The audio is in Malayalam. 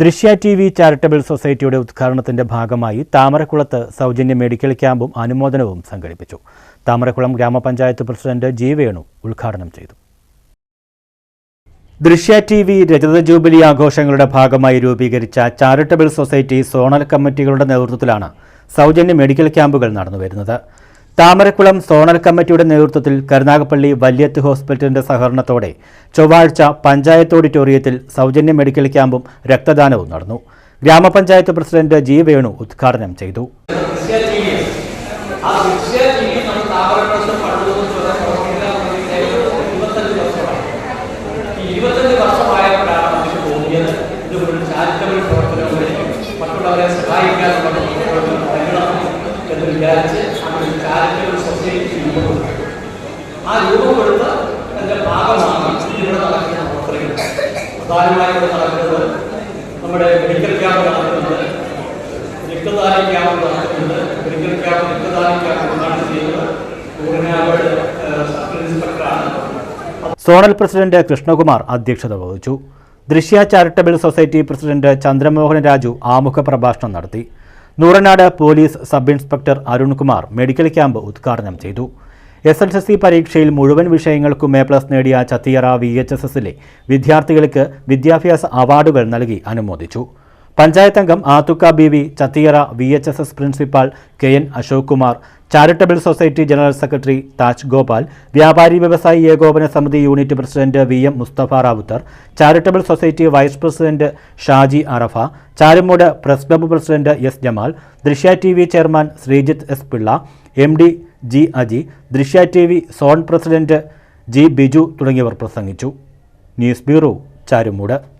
ദൃശ്യ ടി വി ചാരിറ്റബിൾ സൊസൈറ്റിയുടെ ഉദ്ഘാടനത്തിന്റെ ഭാഗമായി താമരക്കുളത്ത് സൗജന്യ മെഡിക്കൽ ക്യാമ്പും അനുമോദനവും സംഘടിപ്പിച്ചു. താമരക്കുളം ഗ്രാമപഞ്ചായത്ത് പ്രസിഡന്റ് ജി വേണു ഉദ്ഘാടനം ചെയ്തു. ദൃശ്യ ടി വി രജത ജൂബിലി ആഘോഷങ്ങളുടെ ഭാഗമായി രൂപീകരിച്ച ചാരിറ്റബിൾ സൊസൈറ്റി സോണൽ കമ്മിറ്റികളുടെ നേതൃത്വത്തിലാണ് സൗജന്യ മെഡിക്കൽ ക്യാമ്പുകൾ നടന്നുവരുന്നത്. താമരക്കുളം സോണൽ കമ്മിറ്റിയുടെ നേതൃത്വത്തിൽ കരുനാഗപ്പള്ളി വല്യത്ത് ഹോസ്പിറ്റലിന്റെ സഹകരണത്തോടെ ചൊവ്വാഴ്ച പഞ്ചായത്ത് ഓഡിറ്റോറിയത്തിൽ സൗജന്യ മെഡിക്കൽ ക്യാമ്പും രക്തദാനവും നടന്നു ഗ്രാമപഞ്ചായത്ത് പ്രസിഡന്റ് ജി വേണു ഉദ്ഘാടനം ചെയ്തു വി ആ ദൃശ്യ ടി വി നമ്മൾ താമരക്കുളത്ത് പണ്ടുതോറും ഇവിടെ പ്രവർത്തിക്കാൻ തുടങ്ങിയിട്ട് ഇരുപത്തഞ്ച് വർഷമായി ഈ ഇരുപത്തഞ്ച് വർഷമായപ്പോഴാണ് നമുക്ക് തോന്നിയത് ഇതുപോലെ ചാരിറ്റബിൾ പ്രവർത്തനങ്ങളിൽ മറ്റുള്ളവരെ സഹായിക്കാനുള്ള പ്രവർത്തനങ്ങൾ തുടങ്ങണം എന്ന് വിചാരിച്ച് നമ്മൾ ഒരു ചാരിറ്റബിൾ സൊസൈറ്റി ആ രൂപം കൊടുത്ത് എന്റെ ഭാഗമാണ് ഇവിടെ നടക്കുന്ന പ്രവർത്തനങ്ങൾ. പ്രധാനമായും നടക്കുന്നത് നമ്മുടെ മെഡിക്കൽ ക്യാമ്പ് നടക്കുന്നത് രക്തദാന ക്യാമ്പ് നടക്കുന്നത് മെഡിക്കൽ ക്യാമ്പ് രക്തദാന ക്യാമ്പ് ഉദ്ഘാടനം ചെയ്യുന്നത് സോണൽ പ്രസിഡന്റ് കൃഷ്ണകുമാർ അധ്യക്ഷത വഹിച്ചു. Drishya charitable society president Chandramohan Raju ആമുഖ പ്രഭാഷണം നടത്തി. Nooranad police sub inspector Arunkumar medical camp ഉദ്ഘാടനം ചെയ്തു. എസ് എൽ സി പരീക്ഷയിൽ മുഴുവൻ വിഷയങ്ങൾക്കും എ പ്ലസ് നേടിയ ചത്തിയറ വി എച്ച് എസ് എസിലെ വിദ്യാർത്ഥികൾക്ക് വിദ്യാഭ്യാസ അവാർഡുകൾ നൽകി അനുമോദിച്ചു. പഞ്ചായത്ത് അംഗം ആത്തുക്ക B V Chathiyara V H S S principal K N Ashok Kumar charitable society general secretary Taj Gopal വ്യാപാരി വ്യവസായി ഏകോപന സമിതി unit president V M Musthafa Rawther charitable society vice president Shaji Arafa Charummood press club president S Jamal Drishya T V chairman Sreejith S Pillai M D G Aji Drishya T V zone president G Biju തുടങ്ങിയവർ പ്രസംഗിച്ചു. News bureau Charummood.